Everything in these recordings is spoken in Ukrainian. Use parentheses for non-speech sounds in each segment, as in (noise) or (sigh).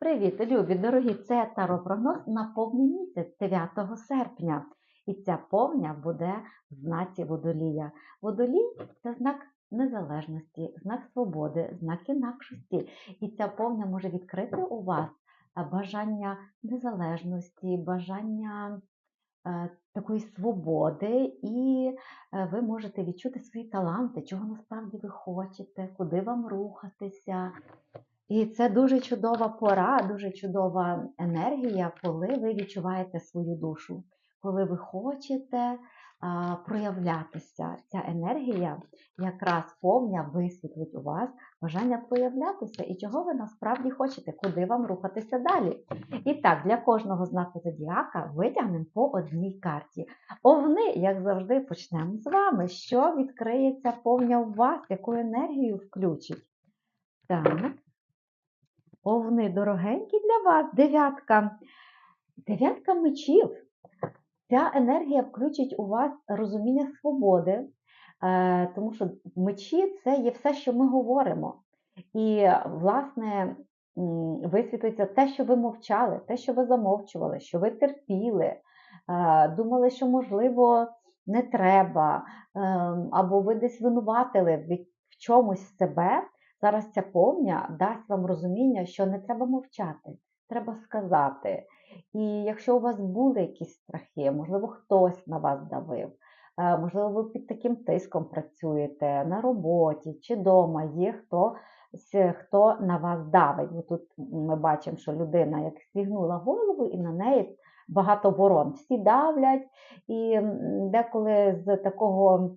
Привіт, любі, дорогі! Це таропрогноз на повний місяць 9 серпня. І ця повня буде в знаці водолія. Водолій це знак незалежності, знак свободи, знак інакшості. І ця повня може відкрити у вас е, бажання незалежності, бажання е, такої свободи, і е, ви можете відчути свої таланти, чого насправді ви хочете, куди вам рухатися. І це дуже чудова пора, дуже чудова енергія, коли ви відчуваєте свою душу, коли ви хочете а, проявлятися. Ця енергія якраз повня висвітлить у вас бажання проявлятися і чого ви насправді хочете, куди вам рухатися далі. І так, для кожного знаку зодіака витягнемо по одній карті. Овни, як завжди, почнемо з вами. Що відкриється повня у вас, яку енергію включить? Так. Овни дорогенькі для вас, дев'ятка. Дев'ятка мечів. Ця енергія включить у вас розуміння свободи, е, тому що мечі це є все, що ми говоримо. І, власне, висвітлиться те, що ви мовчали, те, що ви замовчували, що ви терпіли, е, думали, що, можливо, не треба, ем, або ви десь винуватили в чомусь себе. Зараз ця повня дасть вам розуміння, що не треба мовчати, треба сказати. І якщо у вас були якісь страхи, можливо, хтось на вас давив, е, можливо, ви під таким тиском працюєте на роботі чи вдома, є хто, хто на вас давить. Бо тут ми бачимо, що людина як стігнула голову і на неї багато ворон. Всі давлять, і деколи з такого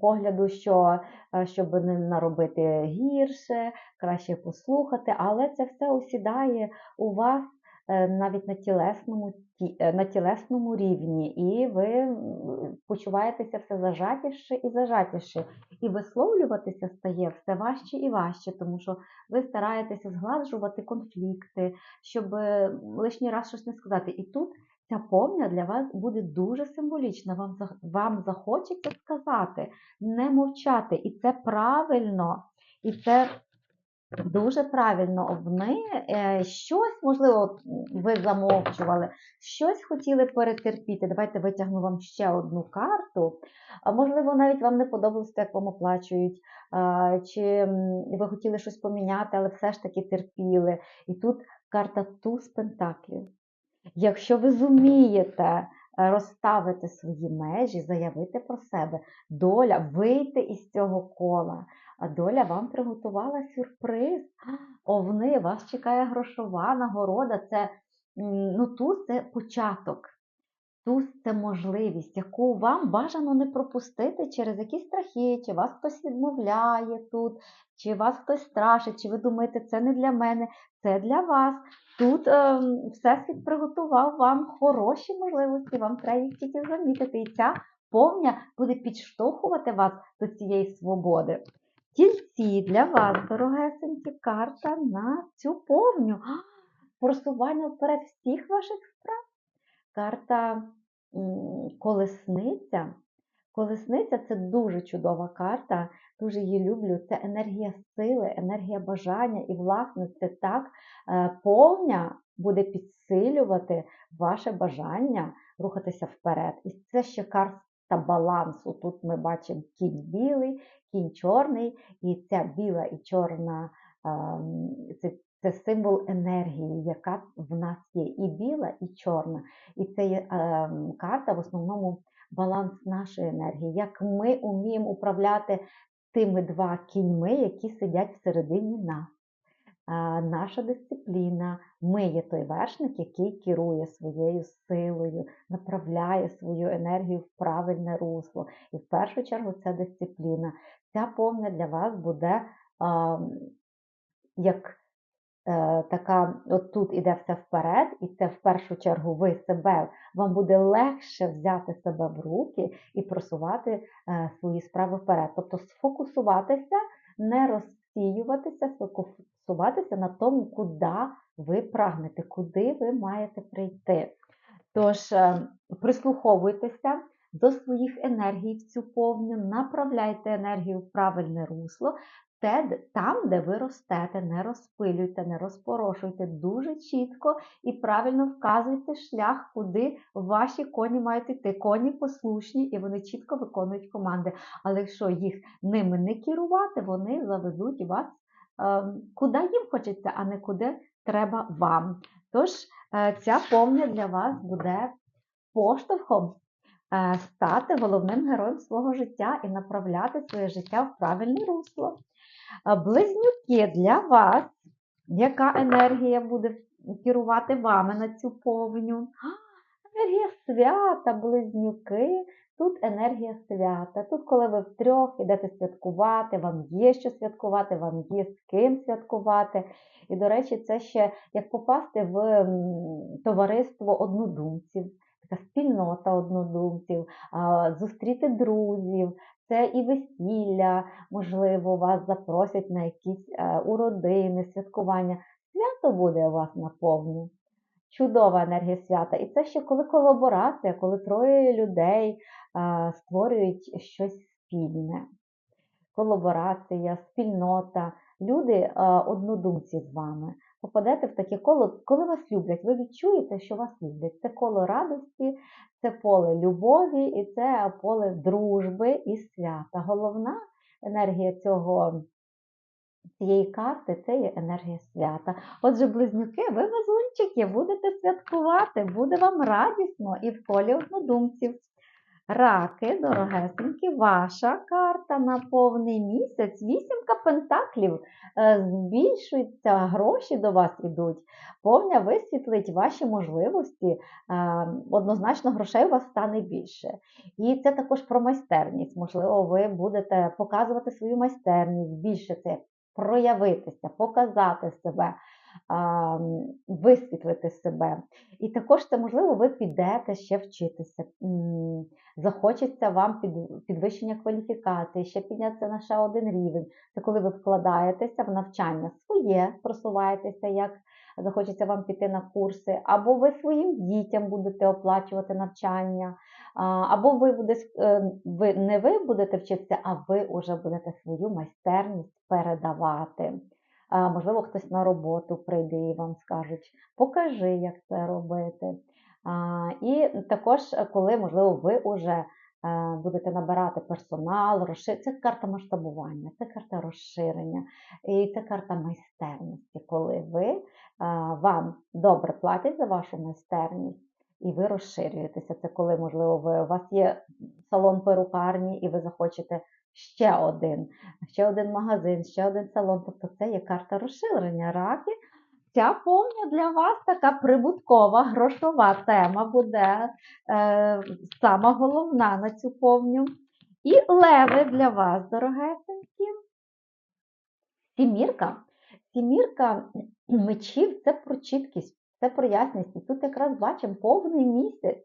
погляду, що е, щоб не наробити гірше, краще послухати, але це все осідає у вас е, навіть на тілесному е, на тілесному рівні, і ви почуваєтеся все зажатіше і зажатіше. І висловлюватися стає все важче і важче, тому що ви стараєтеся згладжувати конфлікти, щоб лишній раз щось не сказати. І тут Ця повня для вас буде дуже символічна. Вам вам захочеться сказати, не мовчати. І це правильно, і це дуже правильно. Вони е, щось, можливо, ви замовчували, щось хотіли перетерпіти. Давайте витягну вам ще одну карту. Можливо, навіть вам не подобалося, як вам оплачують, чи ви хотіли щось поміняти, але все ж таки терпіли. І тут карта туз пентаклів. Якщо ви зумієте е, розставити свої межі, заявити про себе, доля вийти із цього кола, а доля вам приготувала сюрприз. (gasps) Овни, вас чекає грошова нагорода. Це ну, тут це початок. Це можливість, яку вам бажано не пропустити через якісь страхи, чи вас хтось відмовляє тут, чи вас хтось страшить, чи ви думаєте, це не для мене, це для вас. Тут е, Всесвіт приготував вам хороші можливості, вам треба їх тільки замітити. І ця повня буде підштовхувати вас до цієї свободи. Тільці для вас, дорогесенькі, карта на цю повню. (gasps) Просування вперед всіх ваших справ. Карта колесниця. Колесниця це дуже чудова карта, дуже її люблю. Це енергія сили, енергія бажання, і, власне, це так е, повня буде підсилювати ваше бажання рухатися вперед. І це ще карта балансу. Тут ми бачимо кінь білий, кінь чорний, і ця біла і чорна ем, це це символ енергії, яка в нас є і біла, і чорна. І це є е, карта в основному баланс нашої енергії, як ми вміємо управляти тими два кіньми, які сидять всередині нас. Наша дисципліна, ми є той вершник, який керує своєю силою, направляє свою енергію в правильне русло. І в першу чергу це дисципліна. Ця повня для вас буде а, як така, от тут іде все вперед, і це в першу чергу ви себе, вам буде легше взяти себе в руки і просувати е, свої справи вперед. Тобто сфокусуватися, не розсіюватися, сфокусуватися на тому, куди ви прагнете, куди ви маєте прийти. Тож, е, прислуховуйтеся до своїх енергій в цю повню, направляйте енергію в правильне русло те, там, де ви ростете, не розпилюйте, не розпорошуйте дуже чітко і правильно вказуйте шлях, куди ваші коні мають йти. Коні послушні і вони чітко виконують команди. Але якщо їх ними не керувати, вони заведуть вас е, куди їм хочеться, а не куди треба вам. Тож е, ця повня для вас буде поштовхом е, стати головним героєм свого життя і направляти своє життя в правильне русло. Близнюки для вас, яка енергія буде керувати вами на цю повню? Енергія свята, близнюки. Тут енергія свята. Тут, коли ви втрьох ідете святкувати, вам є що святкувати, вам є з ким святкувати. І, до речі, це ще як попасти в товариство однодумців, така спільнота однодумців, зустріти друзів. Це і весілля, можливо, вас запросять на якісь е, уродини, святкування. Свято буде у вас наповню. Чудова енергія свята. І це ще коли колаборація, коли троє людей а, створюють щось спільне. Колаборація, спільнота, люди а, однодумці з вами. Попадете в таке коло, коли вас люблять, ви відчуєте, що вас люблять. Це коло радості, це поле любові і це поле дружби і свята. Головна енергія цього. Цієї карти це є енергія свята. Отже, близнюки, ви везунчики, будете святкувати, буде вам радісно і в колі однодумців. Раки, дорогесенькі, ваша карта на повний місяць, вісімка пентаклів. Е, Збільшуються, гроші до вас ідуть. Повня висвітлить ваші можливості. Е, Однозначно, грошей у вас стане більше. І це також про майстерність. Можливо, ви будете показувати свою майстерність більше це проявитися, показати себе, висвітлити себе. І також це, можливо, ви підете ще вчитися. Захочеться вам підвищення кваліфікації, ще піднятися на ще один рівень. Це коли ви вкладаєтеся в навчання своє, просуваєтеся, як захочеться вам піти на курси, або ви своїм дітям будете оплачувати навчання, або ви, буде, е, не ви будете вчитися, а ви вже будете свою майстерність передавати. Можливо, хтось на роботу прийде і вам скажуть, покажи, як це робити. І також, е, коли, можливо, ви вже е, будете набирати персонал, розшир... це карта масштабування, це карта розширення, і це карта майстерності, коли ви, е, вам добре платять за вашу майстерність, і ви розширюєтеся. Це коли, можливо, ви, у вас є салон перукарні, і ви захочете ще один, ще один магазин, ще один салон. Тобто це є карта розширення раки. Ця повня для вас така прибуткова грошова тема буде е, сама головна на цю повню. І леви для вас, дорогесенькі. Сімірка. Сімірка мечів це про чіткість, це про ясність. І тут якраз бачимо повний місяць.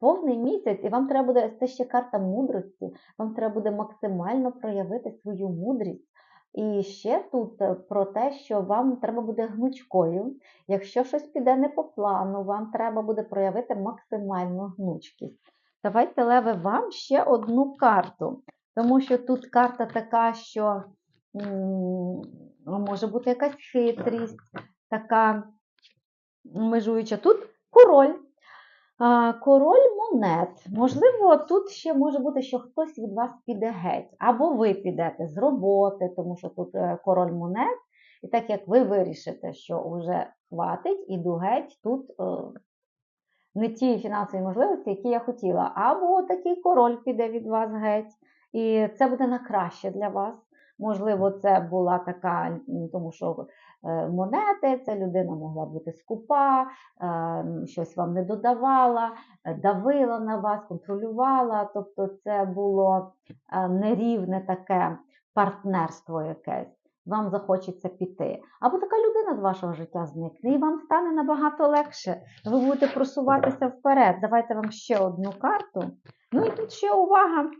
Повний місяць, і вам треба буде, це ще карта мудрості, вам треба буде максимально проявити свою мудрість. І ще тут е, про те, що вам треба буде гнучкою. Якщо щось піде не по плану, вам треба буде проявити максимальну гнучкість. Давайте, Леве, вам ще одну карту, тому що тут карта така, що м, може бути якась хитрість, така межуюча. Тут король. Король монет. Можливо, тут ще може бути, що хтось від вас піде геть, або ви підете з роботи, тому що тут е, король монет. І так як ви вирішите, що вже хватить, іду геть, тут е, не ті фінансові можливості, які я хотіла. Або такий король піде від вас геть, і це буде на краще для вас. Можливо, це була така, тому що е, монети, ця людина могла бути скупа, е, щось вам не додавала, е, давила на вас, контролювала. Тобто це було нерівне таке партнерство якесь. Вам захочеться піти. Або така людина з вашого життя зникне, і вам стане набагато легше. Ви будете просуватися вперед. Давайте вам ще одну карту. Ну і тут ще увага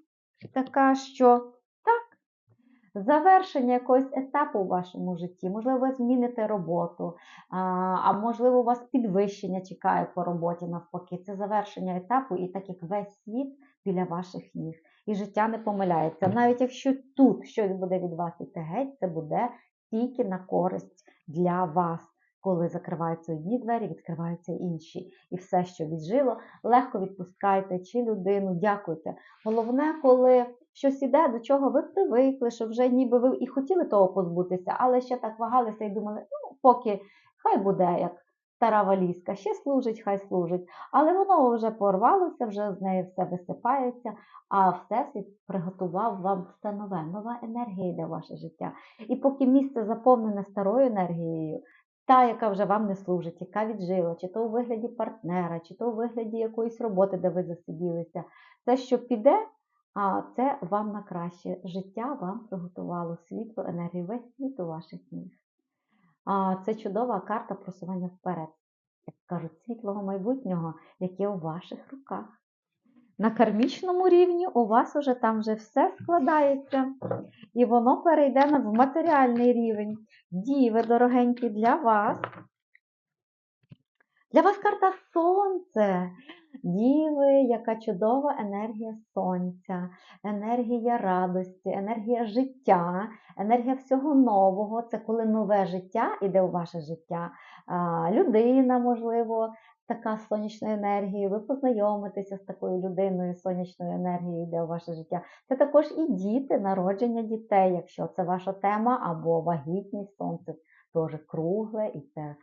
така, що завершення якогось етапу у вашому житті. Можливо, ви зміните роботу, а, можливо, у вас підвищення чекає по роботі навпаки. Це завершення етапу, і так як весь світ біля ваших ніг. І життя не помиляється. Навіть якщо тут щось буде від вас іти геть, це буде тільки на користь для вас. Коли закриваються одні двері, відкриваються інші. І все, що віджило, легко відпускайте чи людину, дякуйте. Головне, коли щось іде, до чого ви привикли, що вже ніби ви і хотіли того позбутися, але ще так вагалися і думали, ну, поки хай буде як стара валізка, ще служить, хай служить. Але воно вже порвалося, вже з неї все висипається, а Всесвіт приготував вам все нове, нова енергія в ваше життя. І поки місце заповнене старою енергією, та, яка вже вам не служить, яка віджила, чи то у вигляді партнера, чи то у вигляді якоїсь роботи, де ви засиділися, це, що піде, а це вам на краще. Життя вам приготувало світло, енергію, весь світ у ваших ніг. А це чудова карта просування вперед. Як кажуть, світлого майбутнього, яке у ваших руках. На кармічному рівні у вас уже там вже все складається, і воно перейде в матеріальний рівень. Діви, дорогенькі, для вас. Для вас карта Сонце. Діви, яка чудова енергія сонця, енергія радості, енергія життя, енергія всього нового. Це коли нове життя іде у ваше життя. Людина, можливо, така з сонячною енергією. Ви познайомитеся з такою людиною, сонячною енергією йде у ваше життя. Це також і діти, народження дітей, якщо це ваша тема, або вагітність, сонце теж кругле, і це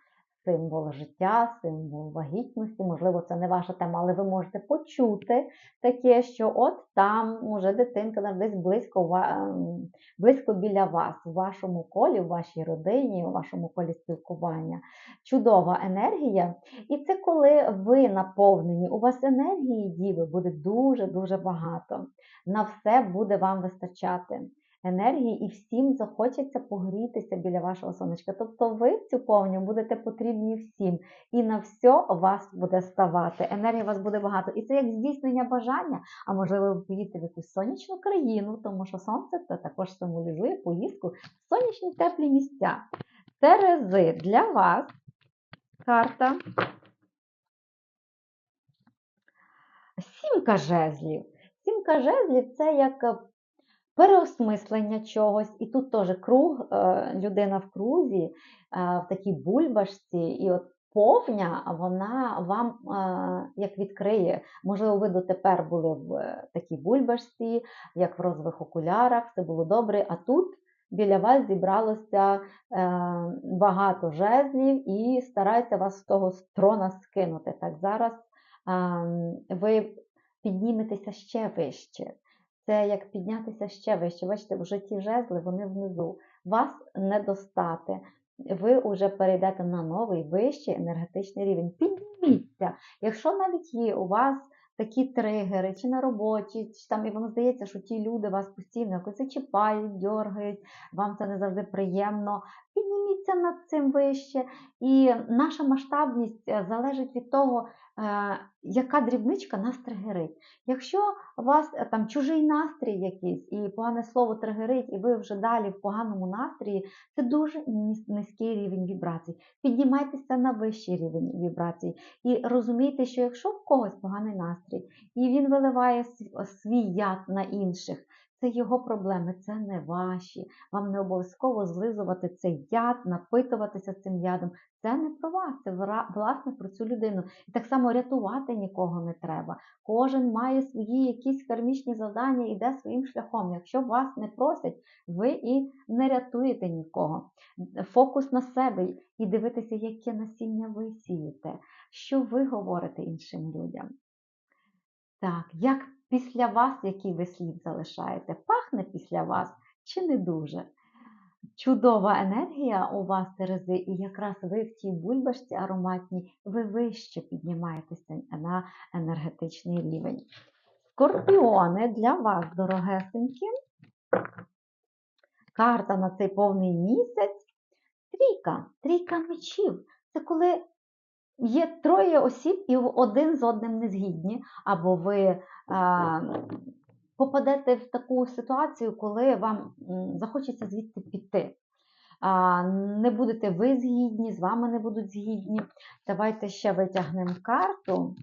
символ життя, символ вагітності. Можливо, це не ваша тема, але ви можете почути таке, що от там уже дитинка десь близько, ем, близько біля вас, у вашому колі, у вашій родині, у вашому колі спілкування. Чудова енергія. І це коли ви наповнені, у вас енергії діви буде дуже-дуже багато. На все буде вам вистачати енергії, і всім захочеться погрітися біля вашого сонечка. Тобто ви в цю повню будете потрібні всім, і на все вас буде ставати. Енергії у вас буде багато. І це як здійснення бажання, а можливо, ви поїдете в якусь сонячну країну, тому що сонце це також символізує поїздку в сонячні теплі місця. Терези для вас карта. Сімка жезлів. Сімка жезлів це як переосмислення чогось. І тут теж круг, е, людина в крузі, е, в такій бульбашці, і от повня вона вам е, як відкриє. Можливо, ви дотепер були в такій бульбашці, як в розових окулярах, все було добре. А тут біля вас зібралося багато жезлів і стараються вас з того трона скинути. Так зараз ем, ви підніметеся ще вище. Це як піднятися ще вище. Бачите, в житті жезли, вони внизу. Вас не достати. Ви вже перейдете на новий вищий енергетичний рівень. Підніміться. Якщо навіть є у вас такі тригери, чи на роботі, чи там, і вам здається, що ті люди вас постійно якось зачіпають, дергають, вам це не завжди приємно. Підніміться над цим вище. І наша масштабність е, залежить від того, яка дрібничка нас тригерить. Якщо у вас е, там чужий настрій якийсь і погане слово тригерить, і ви вже далі в поганому настрої, це дуже низький рівень вібрацій. Піднімайтеся на вищий рівень вібрацій і розумійте, що якщо в когось поганий настрій, і він виливає свій яд на інших. Це його проблеми, це не ваші. Вам не обов'язково злизувати цей яд, напитуватися цим ядом. Це не про вас, це власне про цю людину. І так само рятувати нікого не треба. Кожен має свої якісь кармічні завдання, іде своїм шляхом. Якщо вас не просять, ви і не рятуєте нікого. Фокус на себе і дивитися, яке насіння ви сієте, що ви говорите іншим людям. Так, як після вас, який ви слід залишаєте? Пахне після вас чи не дуже? Чудова енергія у вас, Терези, і якраз ви в тій бульбашці ароматній, ви вище піднімаєтеся на енергетичний рівень. Скорпіони для вас, дорогесенькі. Карта на цей повний місяць. Трійка, трійка мечів. Це коли є троє осіб і один з одним не згідні, або ви а, попадете в таку ситуацію, коли вам захочеться звідти піти. А, не будете ви згідні, з вами не будуть згідні. Давайте ще витягнемо карту.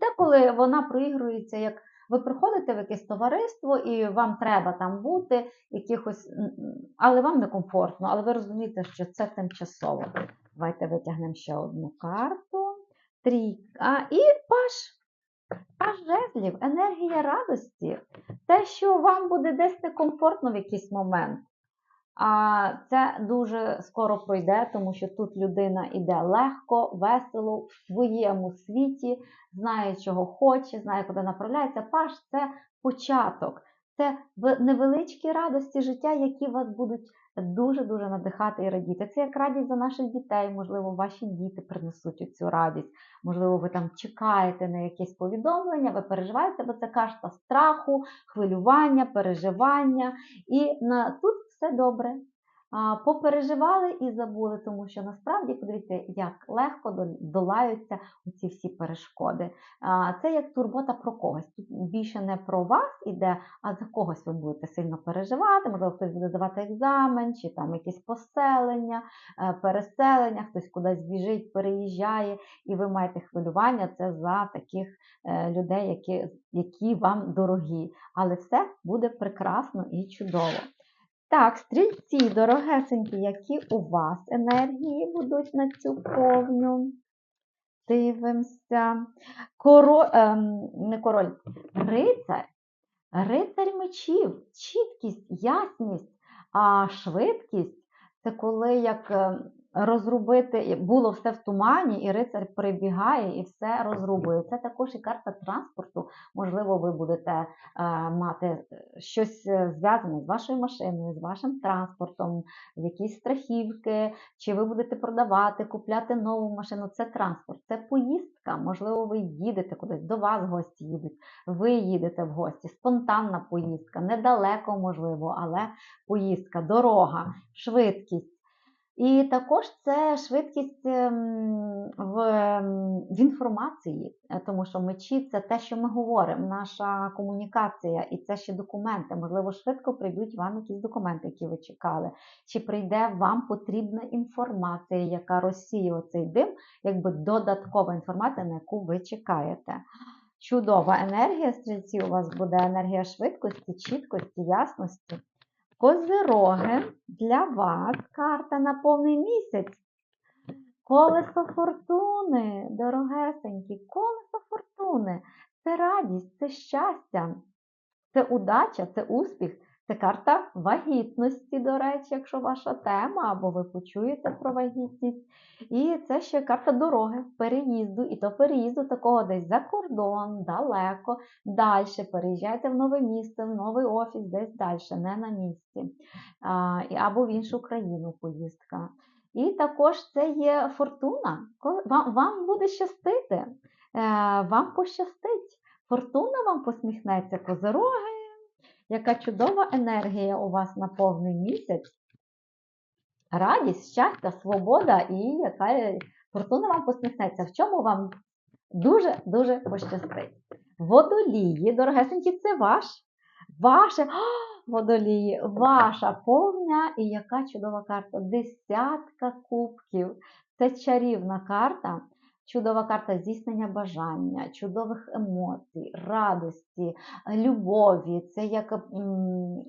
Деколи вона проігрується, як ви приходите в якесь товариство і вам треба там бути, якихось, але вам некомфортно, але ви розумієте, що це тимчасово. Давайте витягнемо ще одну карту. Трійка і паш. Паш жезлів, енергія радості. Те, що вам буде десь некомфортно в якийсь момент. А це дуже скоро пройде, тому що тут людина йде легко, весело, в своєму світі, знає, чого хоче, знає, куди направляється. Паш це початок, це невеличкі радості життя, які вас будуть дуже-дуже надихати і радіти. Це як радість за наших дітей, можливо, ваші діти принесуть цю радість. Можливо, ви там чекаєте на якесь повідомлення, ви переживаєте, бо це кашта страху, хвилювання, переживання. І на тут все добре. Попереживали і забули, тому що насправді подивіться, як легко дол- долаються ці всі перешкоди. Це як турбота про когось. Тут більше не про вас іде, а за когось ви будете сильно переживати. Можливо, хтось буде давати екзамен, чи там якісь поселення, е, переселення, хтось кудись біжить, переїжджає, і ви маєте хвилювання. Це за таких е, людей, які, які вам дорогі. Але все буде прекрасно і чудово. Так, стрільці, дорогесенькі, які у вас енергії будуть на цю повню? Дивимося. Король, ем, не король, рицар. Рицар мечів, чіткість, ясність, а швидкість це коли як е, розрубити, було все в тумані, і рицар прибігає і все розрубує. Це також і карта транспорту. Можливо, ви будете е, мати е, щось е, зв'язане з вашою машиною, з вашим транспортом, якісь страхівки, чи ви будете продавати, купляти нову машину. Це транспорт, це поїздка. Можливо, ви їдете кудись, до вас гості їдуть, ви їдете в гості, спонтанна поїздка, недалеко, можливо, але поїздка, дорога, швидкість. І також це швидкість ем, в, ем, в інформації, е, тому що мечі це те, що ми говоримо, наша комунікація, і це ще документи. Можливо, швидко прийдуть вам якісь документи, які ви чекали, чи прийде вам потрібна інформація, яка розсіє цей дим, якби додаткова інформація, на яку ви чекаєте. Чудова енергія стрільців у вас буде енергія швидкості, чіткості, ясності. Козироги для вас карта на повний місяць. Колесо фортуни, дорогесенькі, колесо фортуни. Це радість, це щастя, це удача, це успіх, це карта вагітності, до речі, якщо ваша тема, або ви почуєте про вагітність. І це ще карта дороги, переїзду, і то переїзду такого десь за кордон, далеко, далі. Переїжджайте в нове місце, в новий офіс, десь далі, не на місці. Або в іншу країну поїздка. І також це є фортуна. Вам, вам буде щастити, е, вам пощастить. Фортуна вам посміхнеться, козироги. Яка чудова енергія у вас на повний місяць. Радість, щастя, свобода і яка фортуна вам посміхнеться. В чому вам дуже-дуже пощастить. Водолії, дорогесенькі, це ваш. Ваше О, водолії, ваша повня і яка чудова карта. Десятка кубків. Це чарівна карта. Чудова карта здійснення бажання, чудових емоцій, радості, любові. Це як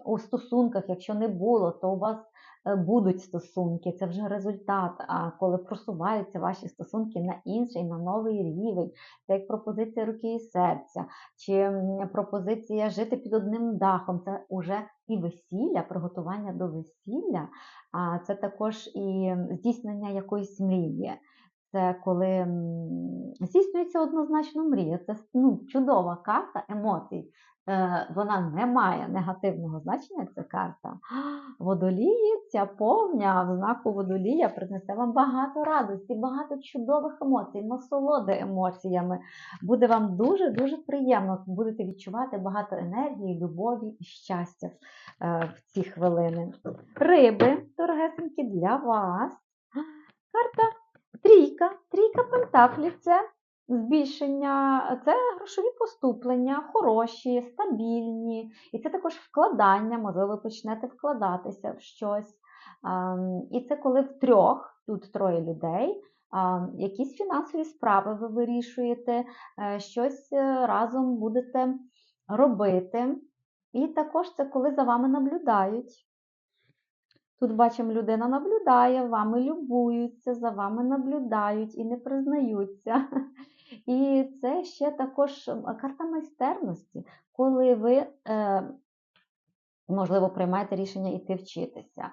у стосунках, якщо не було, то у вас е, будуть стосунки. Це вже результат. А коли просуваються ваші стосунки на інший, на новий рівень, це як пропозиція руки і серця, чи пропозиція жити під одним дахом. Це вже і весілля, приготування до весілля, а це також і здійснення якоїсь мрії. Це коли здійснюється однозначно мрія. Це ну, чудова карта емоцій. Е, Вона не має негативного значення, ця карта. Водолії, ця повня в знаку водолія принесе вам багато радості, багато чудових емоцій, насолоди емоціями. Буде вам дуже-дуже приємно. Будете відчувати багато енергії, любові і щастя е, в ці хвилини. Риби, дорогесенькі, для вас. Карта Трійка, трійка пентаклів це збільшення це грошові поступлення, хороші, стабільні, і це також вкладання, можливо, ви почнете вкладатися в щось. І це коли в трьох, тут троє людей, якісь фінансові справи ви вирішуєте, е, щось е, разом будете робити. І також це коли за вами наблюдають. Тут бачимо, людина наблюдає, вами любуються, за вами наблюдають і не признаються. (laughs) І це ще також карта майстерності, коли ви, е, можливо, приймаєте рішення йти вчитися,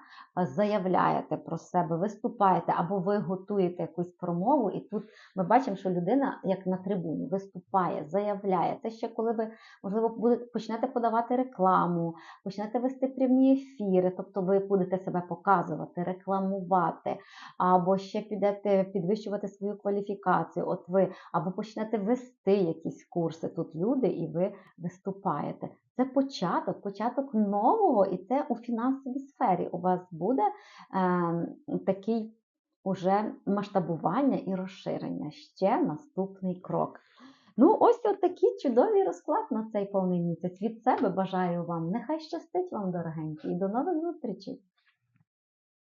заявляєте про себе, виступаєте, або ви готуєте якусь промову, і тут ми бачимо, що людина, як на трибуні, виступає, заявляє. Це ще коли ви, можливо, почнете подавати рекламу, почнете вести прямі ефіри, тобто ви будете себе показувати, рекламувати, або ще підете підвищувати свою кваліфікацію. От ви або почнете вести якісь курси. Тут люди, і ви виступаєте. Це початок, початок нового, і це у фінансовій сфері у вас буде е, такий уже масштабування і розширення. Ще наступний крок. Ну, ось такий чудовий розклад на цей повний місяць. Від себе бажаю вам. Нехай щастить вам, дорогенькі, і до нових зустрічей!